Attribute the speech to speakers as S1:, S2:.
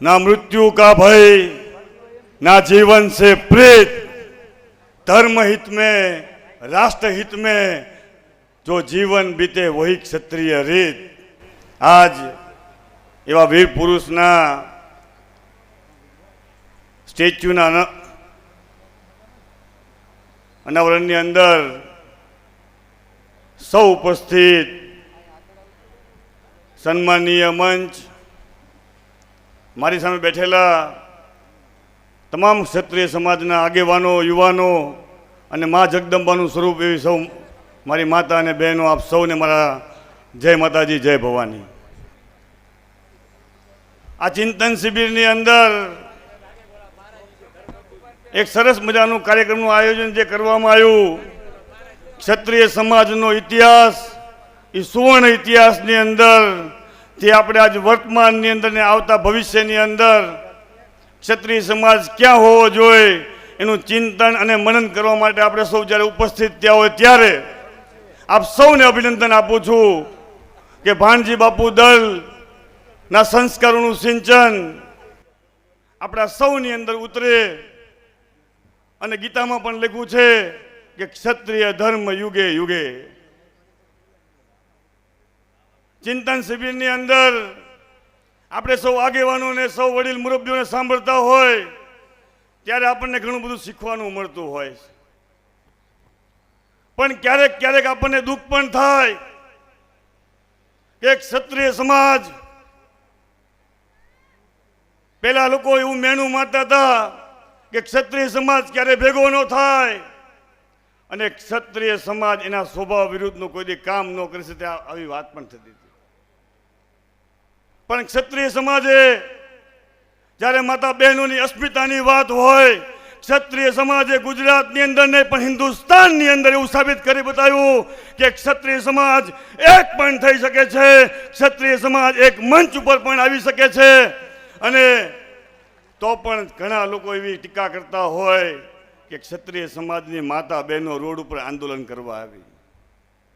S1: ना मृत्यु का भय ना जीवन से प्रेत धर्म हित में राष्ट्र हित में जो जीवन बीते वही क्षत्रिय રીત આજ એવા વીર પુરુષના સ્ટેચ્યુના અન- અનાવરણની અંદર સૌ ઉપસ્થિત સન્માનીય મંચ મારી સામે બેઠેલા તમામ ક્ષત્રિય સમાજના આગેવાનો, યુવાનો અને મા જગદંબાનું સ્વરૂપ એવી સૌ મારી માતા અને બહેનો, આપ સૌને મારા જય માતાજી, જય ભવાની. આ ચિંતન શિબિરની અંદર એક સરસ મજાનું કાર્યક્રમનું આયોજન જે કરવામાં આવ્યું, ક્ષત્રિય સમાજનો ઇતિહાસ એ સુવર્ણ ઇતિહાસની અંદર તે આપણે આજ વર્તમાનની અંદર ને આવતા ભવિષ્યની અંદર ક્ષત્રિય સમાજ ક્યાં હોવો જોઈએ, એનું ચિંતન અને મનન કરવા માટે આપણે સૌ જ્યારે ઉપસ્થિત થયા હોય ત્યારે આપ સૌને અભિનંદન આપું છું કે ભાણજી બાપુ દલના સંસ્કારોનું સિંચન આપણા સૌની અંદર ઉતરે અને ગીતામાં પણ લખ્યું છે કે ક્ષત્રિય ધર્મ યુગે યુગે. ચિંતન શિબિરની અંદર આપણે સૌ આગેવાનોને સૌ વડીલ મુરબ્બીઓને સાંભળતા હોય, ત્યારે આપણને ઘણું બધું શીખવાનું મળતું હોય છે. પણ ક્યારેક ક્યારેક આપણને દુઃખ પણ થાય કે ક્ષત્રિય સમાજ, પેલા લોકો એવું મેનું માનતા હતા કે ક્ષત્રિય સમાજ ક્યારે ભેગો ન થાય અને ક્ષત્રિય સમાજ એના સ્વભાવ વિરુદ્ધનું કોઈ કામ ન કરી શકે આવી વાત પણ થતી હતી પણ ક્ષત્રિય સમાજે જ્યારે માતા બહેનોની અસ્મિતાની વાત હોય, ક્ષત્રિય સમાજે ગુજરાતની અંદર નહીં, પણ હિન્દુસ્તાનની અંદર એવું સાબિત કરી બતાવ્યું કે ક્ષત્રિય સમાજ એક પણ થઈ શકે છે, ક્ષત્રિય સમાજ એક મંચ ઉપર પણ આવી શકે છે. અને તો પણ ઘણા લોકો એવી ટીકા કરતા હોય કે ક્ષત્રિય સમાજની માતા બહેનો રોડ ઉપર આંદોલન કરવા આવી.